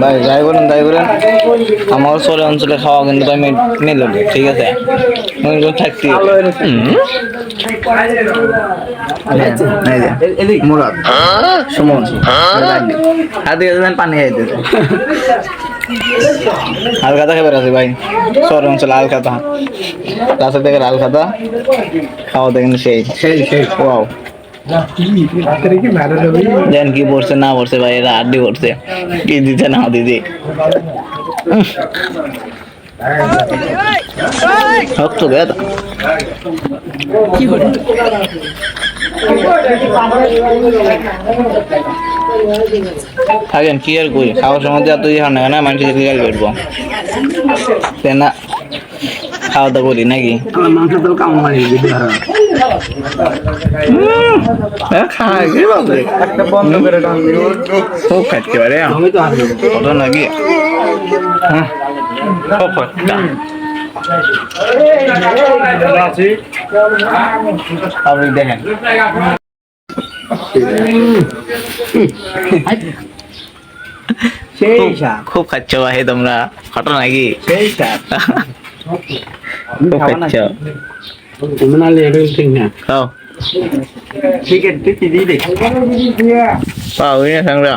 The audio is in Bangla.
ভাই যাই বলেন তাই বলেন। আমার শহরে অঞ্চলে খাওয়া কিন্তু আমি নিল ঠিক আছে? কিন্তু থাকতে। যে, মুরাদ। সুমন আর পানি খাই দিতে হালখাতা খেয়ে আছে ভাই। শহর অঞ্চলে হালখাতা রাস্তা থেকে হালখাতা খাওয়া দেখেন সেই। সেই সেই। ওয়াও। দেন কি পড়ছে, না পড়ছে ভাই, এরা আড্ডি পড়ছে কি দিচ্ছে না দিদি শক্ত গে থাকেন, কি আর কই খাওয়ার সময় তো এত ইয়ে হয় না না মানুষ গাল করব না। খাওয়া দাওয়া করি নাকি? কি খুব পারে কত নাকি হ্যাঁ। খুব খাচ্ছে আছে। আপনি দেখেন। সেই খুব- খাচ্ছ ভাই তোমরা। ঘটো নাকি সেই সাপ খুব খাচ্ছ তুমি না লেট ঠিক না খাও ঠিক আছে তুই দিয়ে দে পাও ওই না সাংরা